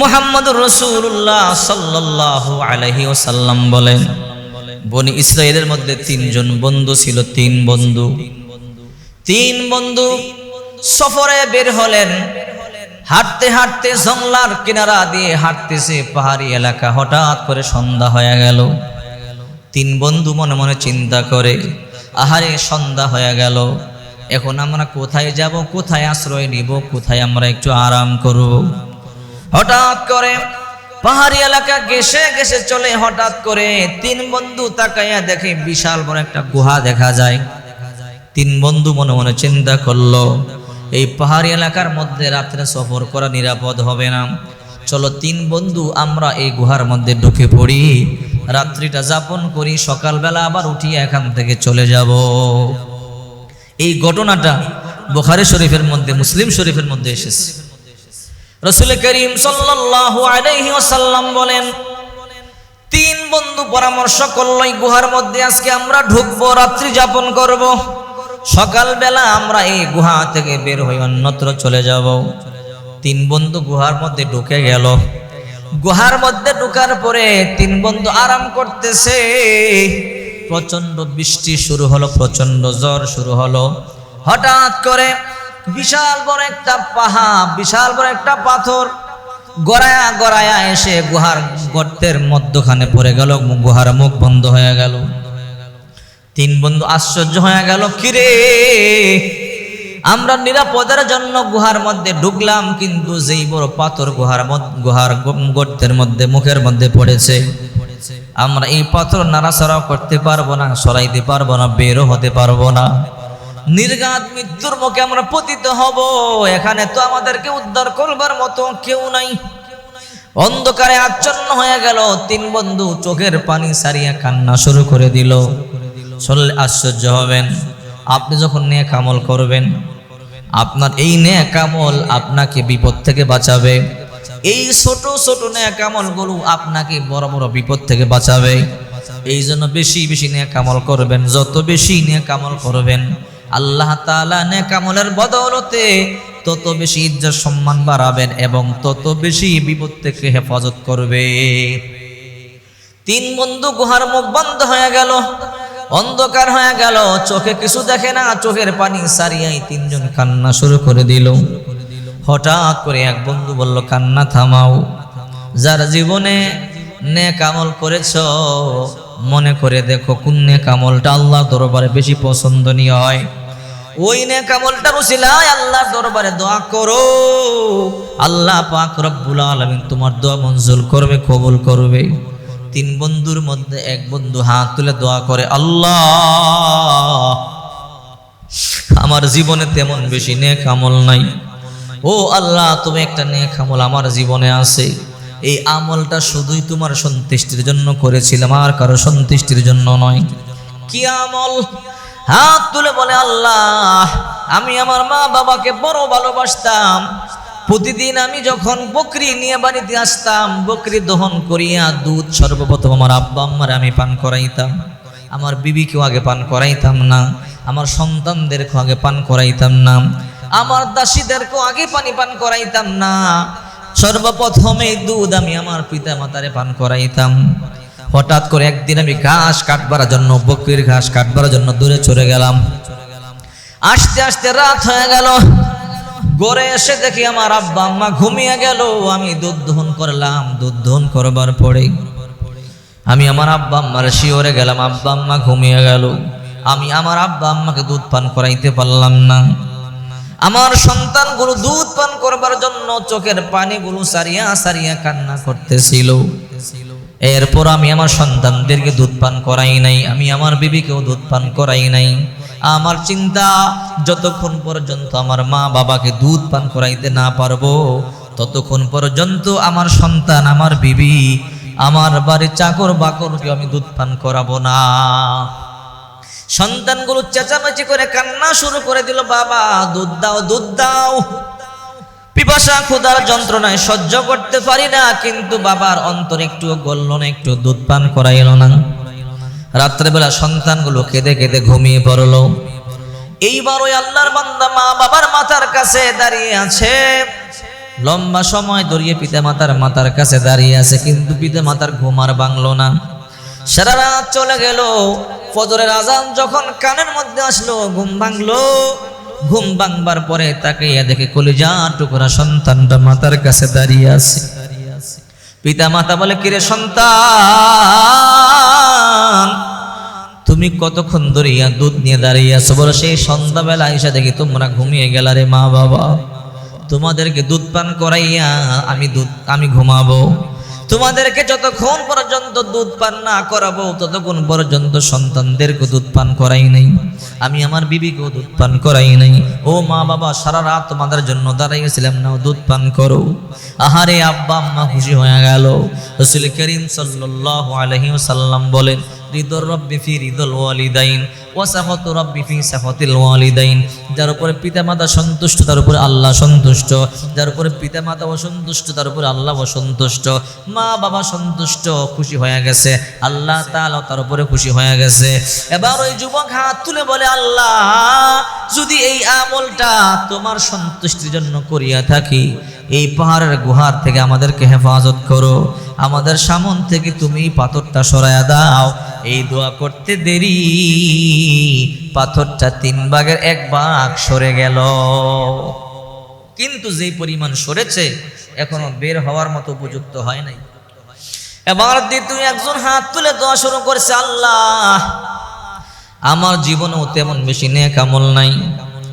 মোহাম্মদ রসুল্লাহ সাল্লাহ আলহি ওসাল্লাম বলেন, বনি ইসরায়েলের মধ্যে তিনজন বন্ধু ছিল, তিন বন্ধু। তিন বন্ধু সফরে বের হলেন, হাঁটতে হাঁটতে জংলার কিনারা দিয়ে হাঁটতেছে পাহাড়ি এলাকা। হঠাৎ করে সন্ধ্যা হয়ে গেল। তিন বন্ধু মনে মনে চিন্তা করে, আহারে, সন্ধ্যা হয়ে গেল। এখন আমরা কোথায় যাব, কোথায় আশ্রয় নিব, কোথায় আমরা একটু আরাম করব? হঠাৎ করে পাহাড়ি এলাকা গেসে গেসে চলে, হঠাৎ করে তিন বন্ধু তাকাইয়া দেখে বিশাল বড় একটা গুহা দেখা যায়। তিন বন্ধু মনে মনে চিন্তা করল, এই পাহাড়ি এলাকার মধ্যে রাত্রে সফর করা নিরাপদ হবে না। চলো তিন বন্ধু আমরা এই গুহার মধ্যে ঢুকে পড়ি। রাত্রিটা যাপন করি, সকালবেলা আবার উঠিয়ে এখান থেকে চলে যাব। এই ঘটনাটা বোখারি শরীফের মধ্যে, মুসলিম শরীফের মধ্যে এসেছে। রসুল করিম সাল্লাল্লাহু আলাইহি ওয়াসাল্লাম বলেন, তিন বন্ধু পরামর্শ করল গুহার মধ্যে আজকে আমরা ঢুকবো, রাত্রি যাপন করব। সকালবেলা আমরা এই গুহা থেকে বের হয়ে অন্যত্র চলে যাব। তিন বন্ধু গুহার মধ্যে ঢুকে গেল। গুহার মধ্যে ঢুকার পরে তিন বন্ধু আরাম করতেছে। প্রচণ্ড বৃষ্টি শুরু হলো প্রচণ্ড জ্বর শুরু হলো। হঠাৎ করে বিশাল বড় একটা পাহাড়, বিশাল বড় একটা পাথর। গড়ায়া গড়ায়া এসে গুহার গর্তের মধ্যখানে পড়ে গেল, গুহার মুখ বন্ধ হয়ে গেল। তিন বন্ধু আশ্চর্য হয়ে গেল, কিরে, আমরা নিরাপদের জন্য গুহার মধ্যে ঢুকলাম, কিন্তু যেই বড় পাথর গুহার গুহার গর্তের মধ্যে, মুখের মধ্যে পড়েছে, আমরা এই পাথর নাড়াছড়াও করতে পারব না, সরাইতে পারব না বেরো হতে পারব না। নির্ঘাত মৃত্যুর মুখে আমরা পতিত হব। এখানে তো আমাদেরকে উদ্ধার করবার মতো কেউ নাই। অন্ধকারে আচ্ছন্ন হয়ে গেল। তিন বন্ধু চোখের পানি সারিয়া কান্না শুরু করে দিল। শুনলে আশ্চর্য হবেন। আপনি যখন নিয়ে কামল করবেন, আপনার এই নেয়া কামল আপনাকে বিপদ থেকে বাঁচাবে। এই ছোট ছোট নেয়া কামলগুলো আপনাকে বড় বড় বিপদ থেকে বাঁচাবে। এই জন্য বেশি বেশি নিয়ে কামল করবেন। যত বেশি নিয়ে কামল করবেন আল্লাহ তাআলা নে কামলের বদৌলতে তত বেশি ইজ্জত সম্মান বাড়াবেন এবং তত বেশি বিপদ থেকে হেফাজত করবে। তিন বন্ধু গুহার মুখ বন্ধ হয়ে গেল, অন্ধকার হয়ে গেল, চোখে কিছু দেখে না, চোখের পানি সারিয়াই তিনজন কান্না শুরু করে দিল। হঠাৎ করে এক বন্ধু বলল, কান্না থামাও, যার জীবনে নে কামল করেছ, মনে করে দেখো কোন নে কামলটা আল্লাহ দরবারে বেশি পছন্দনীয় হয়। ওই নে কামলটা রুসিলায় আল্লাহর দরবারে দোয়া করো। আল্লাহ পাক রব্বুল আলামিন তোমার দোয়া মঞ্জুর করবে, কবুল করবে। তিন বন্ধুর মধ্যে এক বন্ধু হাত তুলে দোয়া করে, আল্লাহ, আমার জীবনে তেমন বেশি নেক আমল নাই। ও আল্লাহ, তুমি একটা নেক আমল আমার জীবনে আছে। এই আমলটা শুধুই তোমার সন্তুষ্টির জন্য করেছিলাম, আর কারও সন্তুষ্টির জন্য নয়। কি আমল? হাত তুলে বলে, আল্লাহ, আমি আমার মা বাবাকে বড় ভালোবাসতাম। প্রতিদিন আমি যখন বকরি নিয়ে বাড়িতে আসতাম, বকরি দহন করিয়া দুধ সর্বপ্রথম আমার আব্বা আম্মার আমি পান করাইতাম। আমার বিবিকেও আগে পান করাইতাম না, আমার সন্তানদেরকেও আগে পান করাইতাম না, আমার দাসীদেরকেও আগে পানি পান করাইতাম না। সর্বপ্রথমে দুধ আমি আমার পিতা মাতারে পান করাইতাম। হঠাৎ করে একদিন আমি ঘাস কাটবার জন্য, বকরির ঘাস কাটবার জন্য দূরে চলে গেলাম। আস্তে আস্তে রাত হয়ে গেল। গড়ে এসে দেখি আমার আব্বা, আম্মা ঘুমিয়ে গেল। আমি দুধ দহন করলাম। দুধ দহন করবার পরে আমি আমার আব্বা আম্মার শিওরে গেলাম। আব্বা আম্মা ঘুমিয়ে গেল। আমি আমার আব্বা আম্মাকে দুধ পান করাইতে পারলাম না। আমার সন্তানগুলো দুধ পান করবার জন্য চোখের পানিগুলো সারিয়া সারিয়া কান্না করতেছিল। এরপর আমি আমার সন্তানদেরকে দুধ পান করাই নাই, আমি আমার বিবিকেও দুধ পান করাই নাই। আমার চিন্তা, যতক্ষণ পর্যন্ত আমার মা বাবাকে দুধ পান করাইতে না পারব, ততক্ষণ পর্যন্ত আমার সন্তান, আমার বিবি, আমার বাড়ির চাকর বাকরকে আমি দুধ পান করাবো না। সন্তানগুলো চেঁচামেচি করে কান্না শুরু করে দিল, বাবা, দুধ দাও দুধ দাও। পিপাসা, ক্ষুধার যন্ত্রণায় সহ্য করতে পারি না, কিন্তু বাবার অন্তর একটু গলল না, একটু দুধ পান করাইল না। রাত্রেবেলা সন্তানগুলো কেঁদে কেঁদে ঘুমিয়ে পড়ল। এইবার ওই আল্লাহর বান্দা মা বাবার মাথার কাছে দাঁড়িয়ে আছে। লম্বা সময় ধরিয়ে পিতা মাতার মাতার কাছে দাঁড়িয়ে আছে, কিন্তু পিতা মাতার ঘুম আর বাংলো না। সারা রাত চলে গেল। ফজরের আজান যখন কানের মধ্যে আসলো, ঘুম ভাঙলো। ঘুম ভাঙবার পরে তাকে দেখে কলিজা টুকরা সন্তানটা মাতার কাছে দাঁড়িয়ে আছে। পিতা মাতা বলে, কিরে সন্তান, তুমি কতক্ষণ ধরে ইয়া দুধ নিয়ে দাঁড়িয়ে আছো? বলো, সেই সন্ধ্যাবেলা এসে দেখি তোমরা ঘুমিয়ে গেলা রে মা বাবা। তোমাদেরকে দুধ পান করাইয়া আমি দুধ, আমি ঘুমাবো। তোমাদেরকে যতক্ষণ পর্যন্ত দুধ পান না করাবো, ততক্ষণ পর্যন্ত সন্তানদেরকে দুধ পান করাই নাই। আমি আমার বিবিকেও দুধ পান করাই নাই। ও মা বাবা, সারা রাত তোমাদের জন্য দাঁড়াইয়েছিলাম না, দুধ পান করো। আহারে আব্বা, আম্মা খুশি হয়ে গেল। রসুল করিম সাল্লাহ আলহিম সাল্লাম বলেন রিদর রব্বি ফি রিদল ওয়ালিদাইন ওয়াসাফাতু রব্বি ফি সাফাতিল ওয়ালিদাইন। যার উপরে পিতামাতা সন্তুষ্ট, তার উপরে আল্লাহ সন্তুষ্ট। যার উপরে পিতামাতা অসন্তুষ্ট, তার উপরে আল্লাহ অসন্তুষ্ট। মা বাবা সন্তুষ্ট, খুশি হয়ে গেছে। আল্লাহ তাআলা তার উপরে খুশি হয়ে গেছে। এবার ওই যুবক হাত তুলে বলে, আল্লাহ, যদি এই আমলটা তোমার সন্তুষ্টির জন্য করিয়া থাকি এই পাহাড়ের গুহার থেকে আমাদেরকে হেফাজত করো। আমাদের সামন থেকে তুমি পাথরটা সরাইয়া দাও। এই দোয়া করতে দেরি, পাথরটা তিন ভাগের এক ভাগ সরে গেল। কিন্তু যেই পরিমাণ সরেছে, এখনও বের হওয়ার মতো উপযুক্ত হয় নাই। এবার দ্বিতীয় একজন হাত তুলে দোয়া শুরু করছে, আল্লাহ, আমার জীবনেও তেমন বেশি নেক আমল নাই।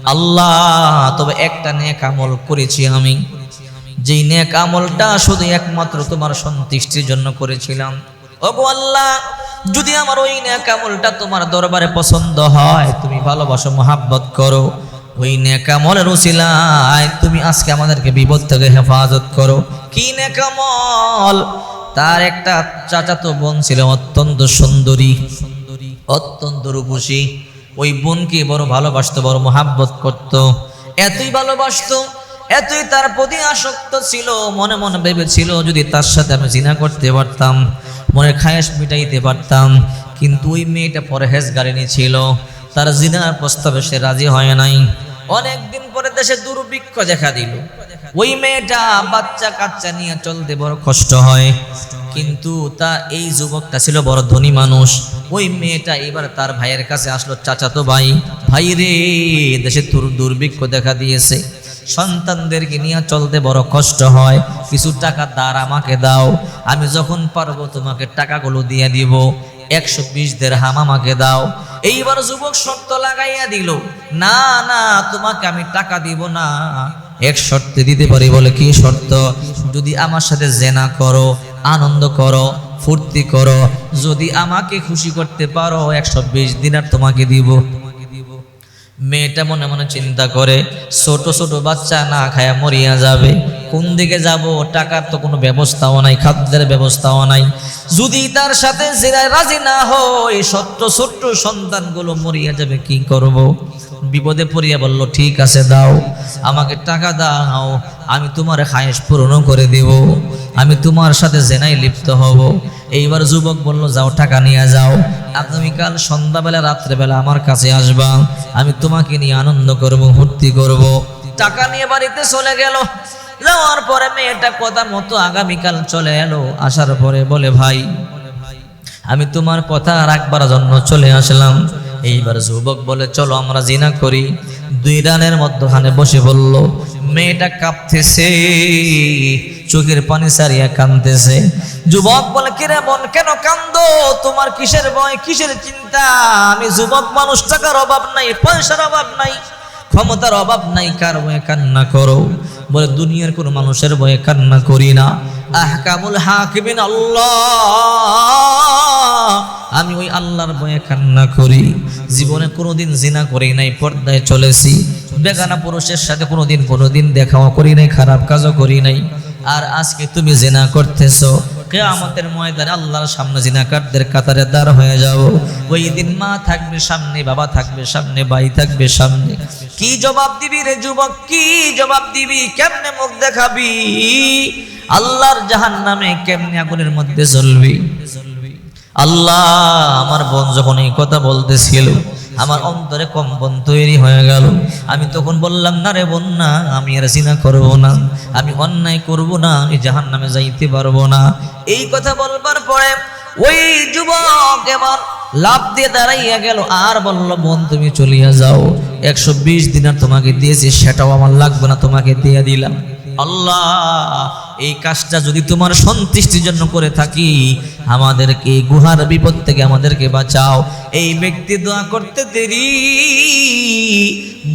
আল্লাহ, তবে একটা নেক আমল করেছি আমি। যেই নেক আমলটা শুধু একমাত্র তোমার সন্তুষ্টির জন্য করেছিলাম। ওগো আল্লাহ, যদি আমার ওই নেক আমলটা তোমার দরবারে পছন্দ হয়, তুমি ভালোবাসো, মোহাব্বত করো। ওই নেক আমলের উসিলায় তুমি আজকে আমাদেরকে বিপদ থেকে হেফাজত করো। কি নেক আমল? তার একটা চাচাতো বোন ছিল, অত্যন্ত সুন্দরী সুন্দরী অত্যন্ত রূপসী। ওই বোনকে বড় ভালোবাসতো, বড় মোহাব্বত করত। এতই ভালোবাসতো এতই তার প্রতি আসক্ত ছিল, মনে মনে ভেবেছিল যদি তার সাথে আমি জিনা করতে পারতাম মনে খায়াস মিটাইতে পারতাম, কিন্তু ওই মেয়েটা পরহেজ গাড়িনি ছিল। তার জিনার প্রস্তাবে সে রাজি হয় নাই। অনেকদিন পরে দেশে দুর্ভিক্ষ দেখা দিল। ওই মেয়েটা বাচ্চা কাচ্চা নিয়ে চলতে বড় কষ্ট হয়। কিন্তু তা এই যুবকটা ছিল বড় ধনী মানুষ। ওই মেয়েটা এবার তার ভাইয়ের কাছে আসলো, চাচাতো ভাই ভাই রে, দেশে দুর্ভিক্ষ দেখা দিয়েছে। সন্তানদেরকে নিয়ে চলতে বড় কষ্ট হয়। কিছু টাকা দাঁড় আমাকে দাও। আমি যখন পারব তোমাকে টাকাগুলো দিয়ে দিব। একশো বিশ দের হাম আমাকে দাও। এইবার যুবক শর্ত লাগাইয়া দিল, না না, তোমাকে আমি টাকা দিব না। এক শর্তে দিতে পারি বলে কি শর্ত? যদি আমার সাথে জেনা করো, আনন্দ করো, ফুর্তি করো, যদি আমাকে খুশি করতে পারো, একশো বিশ দিন আর তোমাকে দিব। মেয়েটা মনে মনে চিন্তা করে, ছোট ছোট বাচ্চা না খায়া মরিয়া যাবে, কোন দিকে যাব, টাকার তো কোনো ব্যবস্থাও নাই, খাদ্যের ব্যবস্থাও নাই যদি তার সাথে জেরায় রাজি না হয়, সত্য ছোট্ট সন্তানগুলো মরিয়া যাবে, কি করব। বিপদে পড়িয়া বলল, ঠিক আছে, দাও, আমাকে টাকা দাও আমি তোমার খায়েশ পূরণও করে দিব। আমি তোমার সাথে জেনাই লিপ্ত হব। এইবার যুবক বলল, যাও, টাকা নিয়ে যাও। আগামীকাল সন্ধ্যাবেলা, রাত্রেবেলা আমার কাছে আসবা। আমি তোমাকে নিয়ে আনন্দ করব, ফুর্তি করব। টাকা নিয়ে বাড়িতে চলে গেল। যাওয়ার পরে মেয়েটা কথা মতো আগামীকাল চলে এলো। আসার পরে বলে, ভাই, আমি তোমার কথা রাখবার জন্য চলে আসলাম। এইবার যুবক বলে, চলো, আমরা জিনা করি। দুই রানের মধ্যখানে বসে বলল মেয়েটা কাঁপতেছে, চোখের পানি সারিয়া কান্দতেছে যুবক বলে, কিরে মন কেন কান্দো তোমার কিসের ভয়, কিসের চিন্তা? আমি যুবক মানুষ, টাকার অভাব নাই, পয়সার অভাব নাই। ক্ষমতার অভাব নাই, কার ভয়ে কান্না করো। বলে, দুনিয়ার কোনো মানুষের ভয়ে কান্না করি না। আহকামুল হাকিমিন, আল্লাহ! আমি ওই আল্লাহর ভয়ে কান্না করি। জীবনে কোনোদিন জিনা করি নাই, পর্দায় চলেছি। বেগানা পুরুষের সাথে কোনোদিন কোনোদিন দেখাও করি নাই, খারাপ কাজও করি নাই। আর আজকে তুমি জিনা করতেছো। কেয়ামতের ময়দানে আল্লাহর সামনে জিনাকারদের কাতারে দাঁড় হয়ে যাও ওই দিন মা থাকবে সামনে, বাবা থাকবে সামনে, ভাই থাকবে সামনে। কি জবাব দিবি রে যুবক? কি জবাব দিবি? কেমনে মুখ দেখাবি? আল্লাহর জাহান নামে কেমনে আগুনের মধ্যে চলবি আল্লাহ, আমার বোন যখন এই কথা বলতেছিল আমার অন্তরে কম্পন তৈরি হয়ে গেল। আমি তখন বললাম, না রে বন্যা, আমি আর জিনা করব না। আমি অন্যায় করব না, আমি জাহান নামে যাইতে পারব না। এই কথা বলবার পরে ওই যুবক এবার লাভ দিয়ে দাঁড়াইয়া গেল, আর বলল, বোন, তুমি চলিয়া যাও। একশো দিনের তোমাকে দিয়েছি, সেটাও আমার লাগবে না, তোমাকে দিয়ে দিলাম। আল্লাহ, এই কাজটা যদি তোমার সন্তুষ্টির জন্য করে থাকি, আমাদেরকে গুহার বিপদ থেকে আমাদেরকে বাঁচাও। এই ব্যক্তি দোয়া করতে দেরি,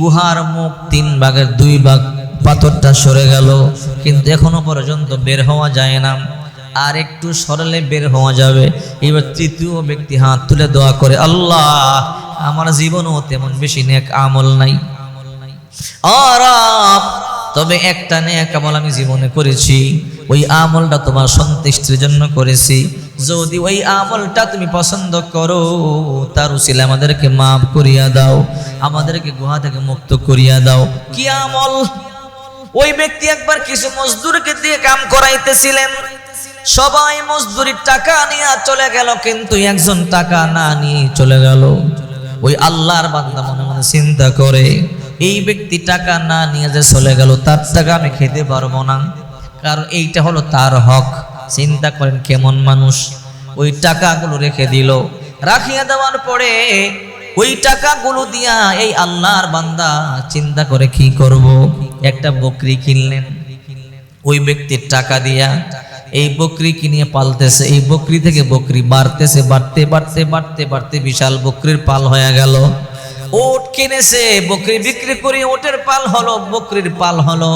গুহার মুখ তিন ভাগের দুই ভাগ পাথরটা সরে গেল, কিন্তু এখনও পর্যন্ত বের হওয়া যায় না। আর একটু সরলে বের হওয়া যাবে। এবার তৃতীয় ব্যক্তি হাত তুলে দোয়া করে, আল্লাহ, আমার জীবনও তেমন বেশি নেক আমল নাই। আরাপ তবে একটা নেক আমল আমি জীবনে করেছি, ওই আমলটা তোমার সন্তুষ্টির জন্য করেছি। যদি ওই আমলটা তুমি পছন্দ করো, তার উচিলে আমাদেরকে মাফ করিয়া দাও, আমাদেরকে গুহা থেকে মুক্ত করিয়া দাও। কি আমল? ওই ব্যক্তি একবার কিছু মজদুরকে দিয়ে কাম করাইতেছিলেন। সবাই মজদুরির টাকা নিয়ে চলে গেল, কিন্তু একজন টাকা না নিয়ে চলে গেল। ওই আল্লাহর বান্দা মনে মনে চিন্তা করে এই ব্যক্তি টাকা না নিয়ে যে চলে গেল, তার টাকা আমি খেতে পারব না। কারণ এইটা হলো তার হক। চিন্তা করেন কেমন মানুষ। ওই টাকাগুলো রেখে দিল। রাখিয়া দেওয়ার পরে ওই টাকাগুলো দিয়া এই আল্লাহর বান্দা চিন্তা করে কি করব? একটা বকরি কিনলেন। ওই ব্যক্তির টাকা দিয়া এই বকরি কিনিয়ে পালতেছে। এই বকরি থেকে বকরি বাড়তেছে, বাড়তে বাড়তে বাড়তে বাড়তে বিশাল বকরির পাল হয়ে গেল। ওট কিনেছে, বকরি বিক্রি করে, ওটের পাল হলো, বকরির পাল হলো,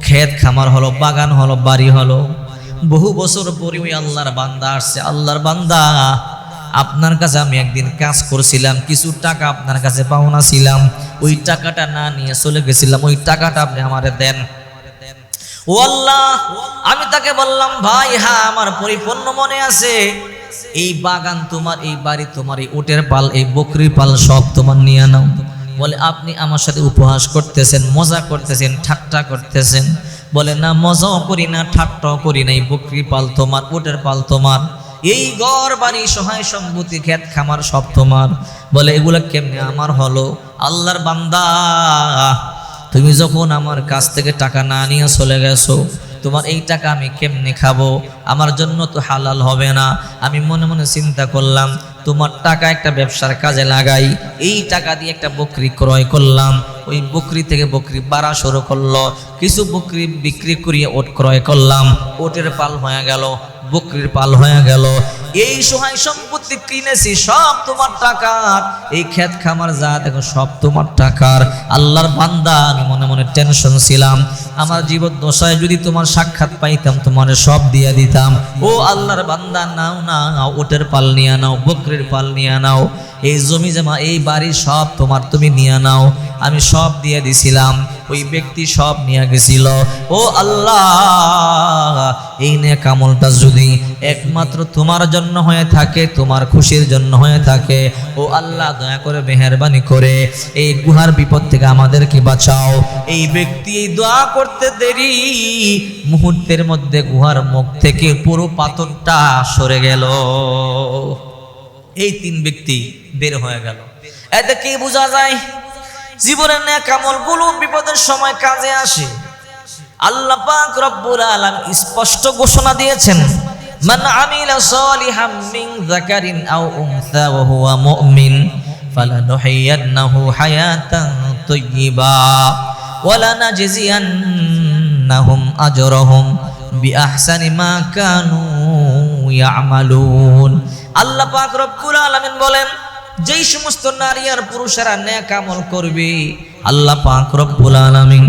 ক্ষেত খামার হলো, বাগান হলো, বাড়ি হলো। বহু বছর পরে ওই আল্লাহর বান্দা আসছে। আল্লাহর বান্দা, আপনার কাছে আমি একদিন কাজ করছিলাম, কিছু টাকা আপনার কাছে পাওনা ছিলাম। ওই টাকাটা না নিয়ে চলে গেছিলাম, ওই টাকাটা আপনি আমারে দেন। ও আল্লাহ, আমি তাকে বললাম, ভাই হ্যাঁ আমার পরিপূর্ণ মনে আছে। এই বাগান তোমার, এই বাড়ি তোমার, এই উটের পাল, এই বকরির পাল সব তোমার নিয়ে নাও। বলে, আপনি আমার সাথে উপহাস করতেছেন, মজা করতেছেন, ঠাট্টা করতেছেন। বলে, না, মজাও করি না, ঠাট্টাও করি না, এই বকরি পাল তোমার, উটের পাল তোমার। এই ঘর, বাড়ি, সহায় সম্পত্তি ক্ষেত খামার সব তোমার। বলে, এগুলো কেমনে আমার হলো? আল্লাহর বান্দা, তুমি যখন আমার কাছ থেকে টাকা না নিয়ে চলে গেছো তোমার এই টাকা আমি কেমনে খাব? আমার জন্য তো হালাল হবে না। আমি মনে মনে চিন্তা করলাম, তোমার টাকা একটা ব্যবসার কাজে লাগাই। এই টাকা দিয়ে একটা বকরি ক্রয় করলাম। ওই বকরি থেকে বকরি বাড়া শুরু করল। কিছু বকরি বিক্রি করিয়ে ওট ক্রয় করলাম। ওটের পাল হয়ে গেল, বকরির পাল হয়ে গেল। এই সহায় সম্পত্তি কিনেছি, সব তোমার টাকার। এই ক্ষেত খামার যা, দেখো, সব তোমার টাকার। আল্লাহর বান্দা, আমি মনে মনে টেনশন ছিলাম। আমার জীবন দশায় যদি তোমার সাক্ষাৎ পাইতাম, তোমার সব দিয়ে দিতাম। ও আল্লাহর বান্দা, নাও না ওটের পাল নিয়ে নাও, বকরির পাল নিয়ে নাও। এই জমি জমা, এই বাড়ি সব তোমার তুমি নিয়ে নাও। আমি সব দিয়ে দিছিলাম, ওই ব্যক্তি সব নিয়ে গেছিল। ও আল্লাহ, এই নে কামলটা যদি একমাত্র তোমার জন্য হয়ে থাকে, তোমার খুশির জন্য হয়ে থাকে, ও আল্লাহ, দয়া করে মেহরবানি করে এই গুহার বিপদ থেকে আমাদেরকে বাঁচাও। এই ব্যক্তি এই দোয়া করতে দেরি, মুহূর্তের মধ্যে গুহার মুখ থেকে পুরো পাথরটা সরে গেল। এই তিন ব্যক্তি বের হয়ে গেল। এতে কি বোঝা যায়? জীবনের ন্যাক আমলগুলো বিপদের সময় কাজে আসে। আল্লাহ পাক রব্বুল আলাম স্পষ্ট ঘোষণা দিয়েছেন, মান আমিলা সালিহাম মিন যাকারিন আও উনসা ওয়া হুয়া মুমিন, ফালানুহিয়ান্নাহু হায়াতান তাইয়্যিবা ওয়া লানাজজিয়ান্নাহুম আজরাহুম বিআহসানি মা কানু ইয়ামালুন। আল্লাহ পাক রব্বুল আলামিন বলেন, যেই সমস্ত নারী আর পুরুষেরা ন্যাক আমল করবে, আল্লাহ পাক রব্বুল আলামিন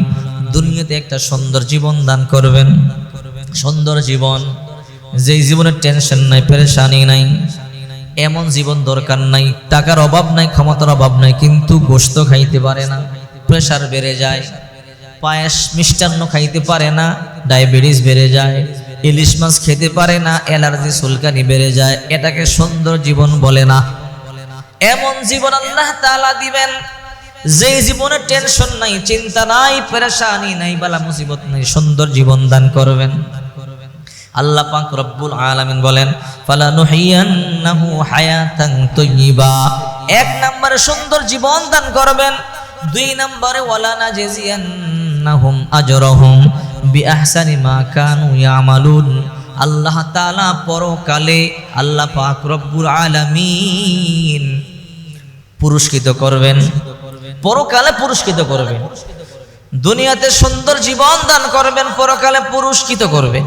দুনিয়াতে একটা সুন্দর জীবন দান করবেন। সুন্দর জীবন। যেই জীবনের টেনশন নাই, পেরেশানি নাই, এমন জীবন দরকার নাই, টাকার অভাব নাই, ক্ষমতার অভাব নাই, কিন্তু গোস্ত খাইতে পারে না প্রেশার বেড়ে যায়, পায়েস মিষ্টান্ন খাইতে পারে না ডায়াবেটিস বেড়ে যায় ইলিশ মাছ খেতে পারে না, অ্যালার্জি সুলকানি বেড়ে যায়, এটাকে সুন্দর জীবন বলে না। এমন জীবন আল্লাহ তালা দিবেন যে জীবনে টেনশন নাই, চিন্তা নাই, পেরেশানি নাই, বালা মুসিবত নাই, সুন্দর জীবন দান করবেন। আল্লাহ পাক রব্বুল আলামিন বলেন, ফালা নুহিয়ান্নাহু হায়াতান তাইয়্যিবা এক নম্বরে সুন্দর জীবন দান করবেন, দুই নম্বরে ওয়ালানা জেজিয়ান্নাহুম আজরহুম। বিআহসানি মা কানু ইয়ামালুন। আল্লাহ তাআলা পরকালে আল্লাহ পাক রব্বুল আলামিন পুরস্কৃত করবেন। পরকালে পুরস্কৃত করবেন। দুনিয়াতে সুন্দর জীবন দান করবেন, পরকালে পুরস্কৃত করবেন।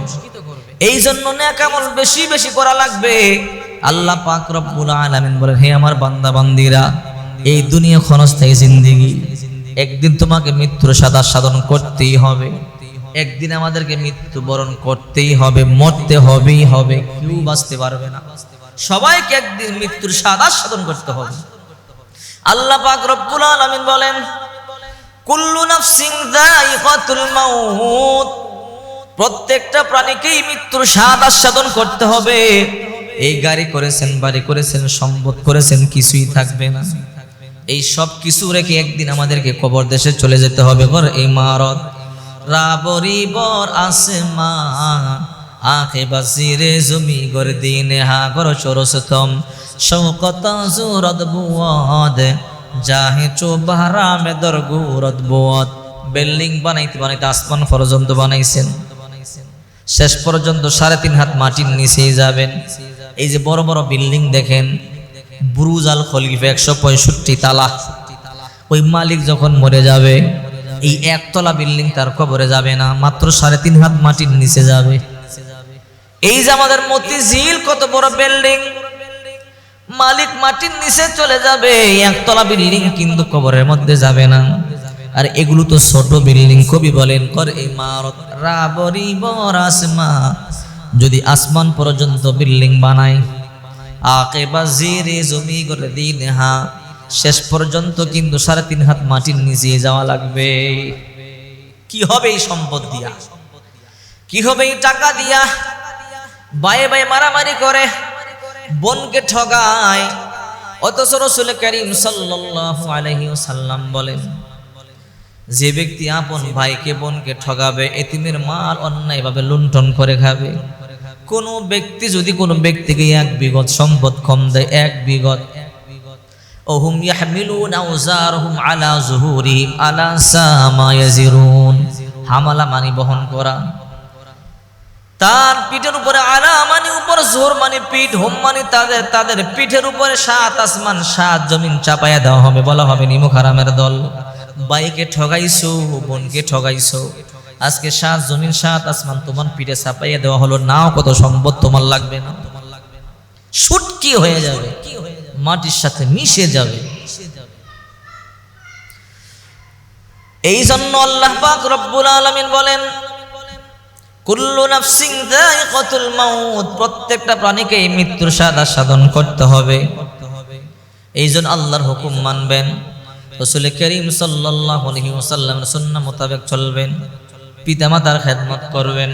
এই জন্য নেকামল বেশি বেশি করা লাগবে। আল্লাহ পাক রব্বুল আলামিন বলেন, হে আমার বান্দা বান্দিরা এই দুনিয়া ক্ষণস্থায়ী জিন্দেগি। একদিন তোমাকে মৃত্যুর সাদা সাধন করতেই হবে। একদিন আমাদেরকে মৃত্যু বরণ করতেই হবে, মরতে হবেই হবে, কেউ বাঁচতে পারবে না। সবাইকে একদিন মৃত্যুর সাদা সাধন করতে হবে। আল্লাহ পাক রব্বুল আলামিন বলেন, কুল্লু নাফসিন যায়িকাতুল মাউত। প্রত্যেকটা প্রাণীকেই মৃত্যুর স্বাদ আস্বাদন করতে হবে। এই গাড়ি করেছেন, বাড়ি করেছেন, সম্পদ করেছেন, কিছুই থাকবে না। এই সব কিছু রেখে একদিন আমাদেরকে কবর দেশে চলে যেতে হবে এই মারত রাবরিবর আসমা আখে বাসিরে জমি গর দিনে হা গর চরসতম শৌকত জুরদ বুয়াদ, জাহে চো বাহারা মে দর গুরদ বুয়াদ। বিল্ডিং বানাইতে বানাইতে আসমান পর্যন্ত বানাইছেন। শেষ পর্যন্ত সাড়ে তিন হাত মাটির নিচেই যাবেন। এই যে বড় বড় বিল্ডিং দেখেন, বুরুজ আল খলিফা একশো পঁয়ষট্টি তালা। ওই মালিক যখন মরে যাবে এই একতলা বিল্ডিং তার কবরে যাবে না, মাত্র সাড়ে তিন হাত মাটির নিচে যাবে। এই যে আমাদের মতিঝিল, কত বড় বিল্ডিং। মালিক মাটির নিচে চলে যাবে, একতলা বিল্ডিং কিন্তু কবরের মধ্যে যাবে না। আর এগুলো তো ছোট বিল্ডিং, কবি বলেন, কর ইমারত রাবরি বরাসমা যদি আসমান পর্যন্ত বিল্ডিং বানায়, আকে বাজিরে জমি করে দিন হা। শেষ পর্যন্ত কিন্তু সাড়ে তিন হাত মাটির নিচে যাওয়া লাগবে। কি হবে এই সম্পদ দিয়া? কি হবে এই টাকা দিয়া? বায়ে বায়ে মারামারি করে, বোনকে ঠগায়। অথচ রসুল করিম ওয়াসাল্লাম বলেন, যে ব্যক্তি আপন ভাইকে বোনকে ঠগাবে, এতিমের মাল অন্যায়ভাবে লুণ্ঠন করে খাবে। কোন ব্যক্তি যদি কোনো ব্যক্তিকে এক বিগত সম্পদ কম দেয়, এক বিগত ওহুম ইয়াহমিলুন আওজারহুম আলা যুহুরিহিম আলা সামা ইয়াজিরুন। হামালা মানি বহন করা। তার পিঠের উপরে আলা মানে উপর জোর মানে পিঠ হোম মানে তাদের তাদের পিঠের উপরে সাত আসমান, সাত জমিন চাপাইয়া দেওয়া হবে, বলা হবে নিমুখ হারামের দল। বাইকে ঠগাইছো, বোনকে ঠগাইছো। আজকে সাত জমিন, সাত আসমান তোমার পিঠে চাপাইয়া দেওয়া হলো, নাও কত সম্পদ তোমার লাগবে না। সুটকি হয়ে যাবে। মাটির সাথে মিশে যাবে। এই জন্য আল্লাহ পাক রব্বুল আলামিন বলেন, কুল্লু নাফসিং যায়িকাতুল মাউত প্রত্যেকটা প্রাণীকে মৃত্যুর স্বাদ আস্বাদন করতে হবে। এই জন্য আল্লাহর হুকুম মানবেন। রসুল করিম সাল্লাল্লাহু আলাইহি ওয়াসাল্লামের সুন্নাহ মোতাবেক চলবেন। পিতামাতার খেদমত করবেন।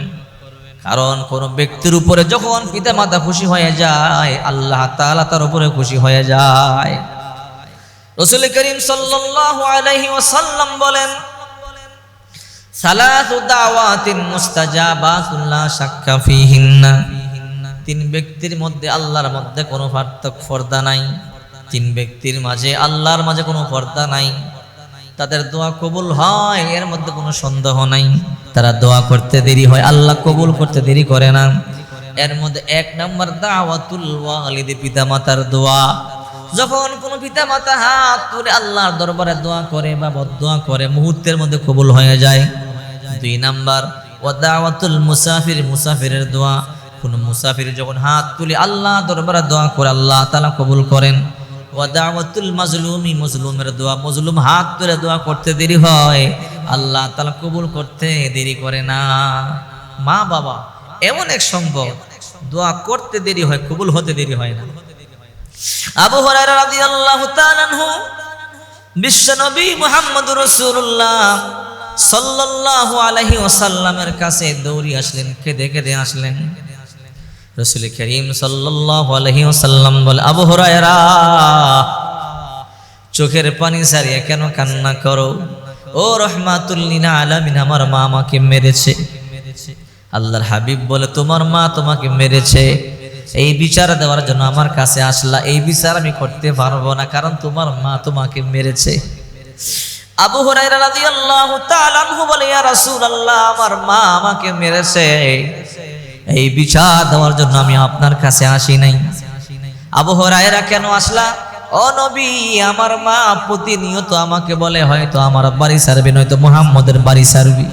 কারণ কোন ব্যক্তির উপরে যখন পিতা মাতা খুশি হয়ে যায়, আল্লাহ তাআলা তার উপরে খুশি হয়ে যায়। রসুল করিম ওয়াসাল্লাম বলেন তিন ব্যক্তির মধ্যে আল্লাহর মধ্যে কোনো পার্থক্য পর্দা নাই। তিন ব্যক্তির মাঝে আল্লাহর মাঝে কোনো পর্দা নাই। তাদের দোয়া কবুল হয়, এর মধ্যে কোনো সন্দেহ নাই। তারা দোয়া করতে দেরি হয়, আল্লাহ কবুল করতে দেরি করে না। এর মধ্যে এক নম্বর দাওয়াতুল ওয়ালিদি পিতামাতার দোয়া। যখন কোনো পিতামাতা হাত তুলে আল্লাহর দরবারে দোয়া করে বা বদোয়া করে, মুহূর্তের মধ্যে কবুল হয়ে যায়। দুই নাম্বার ও দাওয়াতুল মুসাফির, মুসাফিরের দোয়া। কোন মুসাফির যখন হাত তুলে আল্লাহ দরবারে দোয়া করে, আল্লাহ তালা কবুল করেন। ও দাওয়াতুল মাজলুমি, মজলুমের দোয়া, মজলুম হাত তুলে দোয়া করতে দেরি হয়। আল্লাহ তালা কবুল করতে দেরি করে না। মা বাবা, এমন এক সম্ভব দোয়া করতে দেরি হয়, কবুল হতে দেরি হয় না। আবু হুরায়রা রাদিয়াল্লাহু তাআলা আনহু বিশ্বনবী মুহাম্মদুর রাসূলুল্লাহ সাল্লাল্লাহু আলাইহি ওয়াসাল্লামের কাছে দৌড়ি আসলেন, কেঁদে কেঁদে আসলেন। রসুল করিম ওয়াসাল্লাম বলে, আবু হুরায়রা, চোখের পানি সারিয়া কেন কান্না করো? ও রহমাতুল্লিন আলামিন, আমার মা আমাকে মেরেছে। আল্লাহর হাবিব বলে, তোমার মা তোমাকে মেরেছে। এই বিচার দেওয়ার জন্য আমার কাছে আসলা। এই বিচার আমি করতে পারব না, কারণ তোমার মা তোমাকে মেরেছে। আবু হুরায়রা রাদিয়াল্লাহু তাআলা বলে আমার মা আমাকে মেরেছে। এই বিচার দেওয়ার জন্য আমি আপনার কাছে আসি নাই। আবু হুরায়রা কেন আসলা? ও নবী, আমার মা প্রতিনিয়ত আমাকে বলে, হয়তো আমার বাড়ি সারবি নয়তো মুহাম্মদের বাড়ি সারবি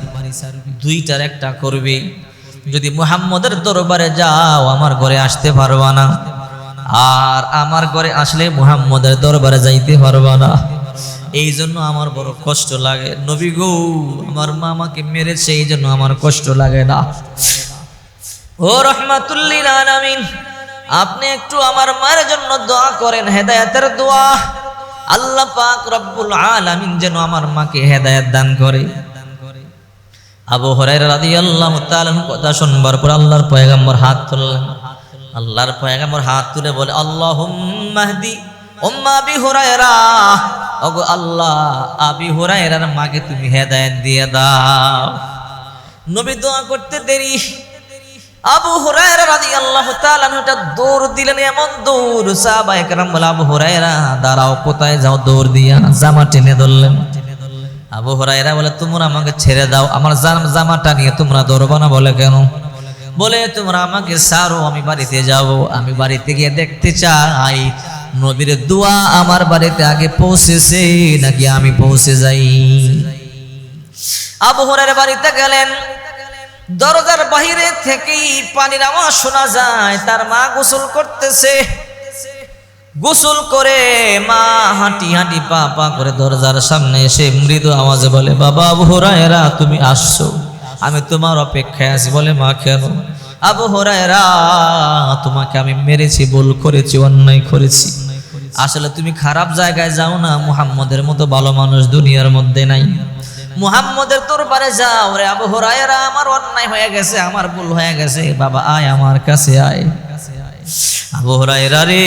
দুইটার একটা করবি। যদি মুহাম্মদের দরবারে যাও, আমার ঘরে আসতে পারবা না। আর আমার ঘরে আসলে মুহাম্মদের দরবারে যাইতে পারবা না। এই জন্য আমার বড় কষ্ট লাগে। নবী গো, আমার মা আমাকে মেরেছে এই জন্য আমার কষ্ট লাগে না। ও রহমাতুল্লিল আলামিন, আপনি একটু আমার মায়ের জন্য দোয়া করেন, হেদায়েতের দোয়া। আল্লাহ পাক রব্বুল আলামিন যেন আমার মাকে হেদায়েত দান করে। আবু হরাইরা রাদিয়াল্লাহু তাআলা কথা শুনবার পর আল্লাহর পয়গম্বর হাত তুললেন। আল্লাহর পয়গম্বর হাত তুলে বলে আল্লাহুম্মাহদি উম্মা আবি হুরায়রা। ওগো আল্লাহ, আবি হুরায়রার মাকে তুমি হেদায়েত দিয়ে দাও। নবী দোয়া করতে দেরি আবু হুরায়রা রাদিয়াল্লাহু তাআলা এটা দৌড় দিলেন এমন দৌড়। সাহাবা একরাম বলে, আবু হুরায়রা, দাঁড়াও, কোথায় যাও দৌড় দিয়া? জামা টেনে ধরলেন। আবু হুরায়রা বলে, তোমরা আমাকে ছেড়ে দাও, আমার জাম- জামাটা নিয়ে তোমরা দৌড়বা না, বলে কেন? বলে, তোমরা আমাকে সারো আমি বাড়িতে যাব। আমি বাড়িতে গিয়ে দেখতে চাই, নবীর দোয়া আমার বাড়িতে আগে পৌঁছেছে, নাকি আমি পৌঁছে যাই? আবু হুরায়রা বাড়িতে গেলেন। দরজার বাহিরে থেকেই পানির আওয়াজ শোনা যায়। তার মা গোসল করতেছে। গোসল করে মা হাঁটি হাঁটি পা পা করে দরজার সামনে এসে মৃদু আওয়াজে বলে, বাবা ভোরায়রা তুমি আসছো? আমি তোমার অপেক্ষায় আছি বলে মা, কেন? আবু হরায়রা, তোমাকে আমি মেরেছি, ভুল করেছি, অন্যায় করেছি। আসলে তুমি খারাপ জায়গায় যাও না, মুহাম্মদের মতো ভালো মানুষ দুনিয়ার মধ্যে নাই। মুহাম্মদের তোর দরবারে যাও রে আবু হরায়রা, আমার অন্যায় হয়ে গেছে, আমার ভুল হয়ে গেছে। বাবা, আয় আমার কাছে আয়। আবু হুরায়রা রে,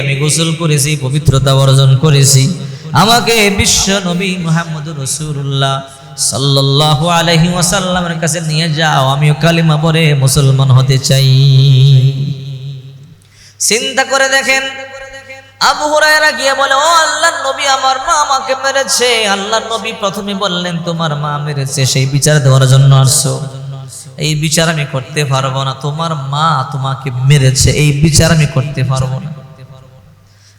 আমি গোসল করেছি, পবিত্রতা অর্জন করেছি। আমাকে বিশ্ব নবী মুহাম্মদ রসুল্লাহ সাল্লাল্লাহু আলাইহি ওয়াসাল্লামের কাছে নিয়ে যাও, আমিও কালিমা পরে মুসলমান হতে চাই। চিন্তা করে দেখেন আবু হুরায়রা গিয়ে বলে, ও আল্লাহর নবী, আমার মা আমাকে মেরেছে। আল্লাহর নবী প্রথমে বললেন, তোমার মা মেরেছে, সেই বিচার দেওয়ার জন্য আসছো। এই বিচার আমি করতে পারব না। তোমার মা তোমাকে মেরেছে, এই বিচার আমি করতে পারব না।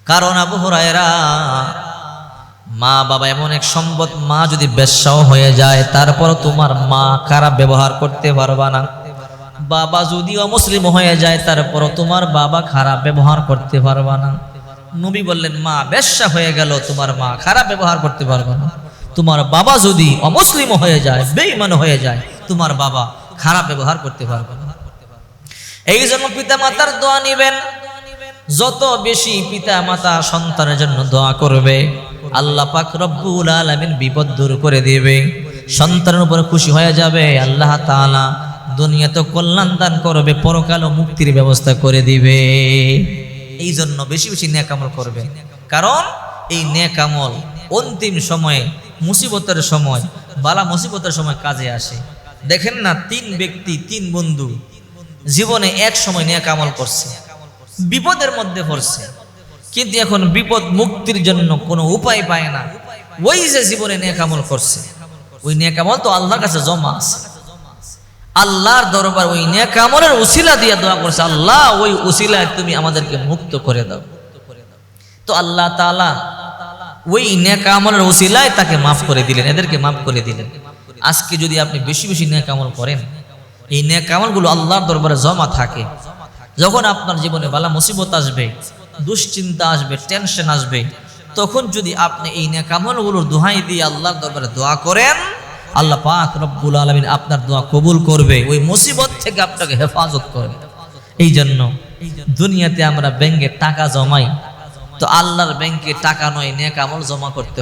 কারণ আবু হুরায়রা, মা বাবা এমন এক সম্পদ, মা যদি বেশ্যাও হয়ে যায়, তারপর তোমার মা খারাপ ব্যবহার করতে পারবা না? বাবা যদি অমুসলিম হয়ে যায় তারপর তোমার বাবা খারাপ ব্যবহার করতে পারবা না। নবী বললেন, মা বেশ্যা হয়ে গেল, তোমার মা খারাপ ব্যবহার করতে পারবে না। তোমার বাবা যদি অমুসলিম হয়ে যায়, বেঈমান হয়ে যায়, তোমার বাবা খারাপ ব্যবহার করতে পারবে না। এই জন্য পিতা মাতার দোয়া নিবেন। যত বেশি পিতা মাতা সন্তানের জন্য দোয়া করবে, আল্লাহ পাক রব্বুল আলামিন বিপদ দূর করে দিবে। সন্তানের উপরে খুশি হয়ে যাবে, আল্লাহ তাআলা দুনিয়াতে কল্যাণ দান করবে, পরকালও মুক্তির ব্যবস্থা করে দিবে। এই জন্য বেশি বেশি নেকামল করবেন কারণ এই নেকামল অন্তিম সময়ে মুসিবতের সময়, বালা মুসিবতের সময় কাজে আসে। দেখেন না, তিন ব্যক্তি, তিন বন্ধু জীবনে এক সময় নেকামল করছে। বিপদের মধ্যে পড়ছে। কিন্তু এখন বিপদ মুক্তির জন্য কোনো উপায় পায় না। ওই যে জীবনে নেকামল করছে। ওই নেকামল তো আল্লাহর কাছে জমা আছে। আল্লাহর দরবার ওই নেকামলের উসিলা দিয়ে দোয়া করছে, আল্লাহ, ওই উসিলায় তুমি আমাদেরকে মুক্ত করে দাও। তো আল্লাহ তাআলা ওই নেকামলের উসিলায় তাকে মাফ করে দিলেন, এদেরকে মাফ করে দিলেন। আজকে যদি আপনি বেশি বেশি নেকামল করেন, এই নেকামলগুলো আল্লাহর দরবারে জমা থাকে। যখন আপনার জীবনে বালা মুসিবত আসবে, দুশ্চিন্তা আসবে, টেনশন আসবে, তখন যদি আপনি এই নেকামলগুলোর দোহাই দিয়ে আল্লাহর দরবারে দোয়া করেন আল্লাহ পাক রব্বুল আলমিন আপনার দোয়া কবুল করবে, ওই মুসিবত থেকে আপনাকে হেফাজত করবে। এই জন্য দুনিয়াতে আমরা ব্যাংকে টাকা জমাই, তো আল্লাহর ব্যাংকে টাকা নয় নেকামল জমা করতে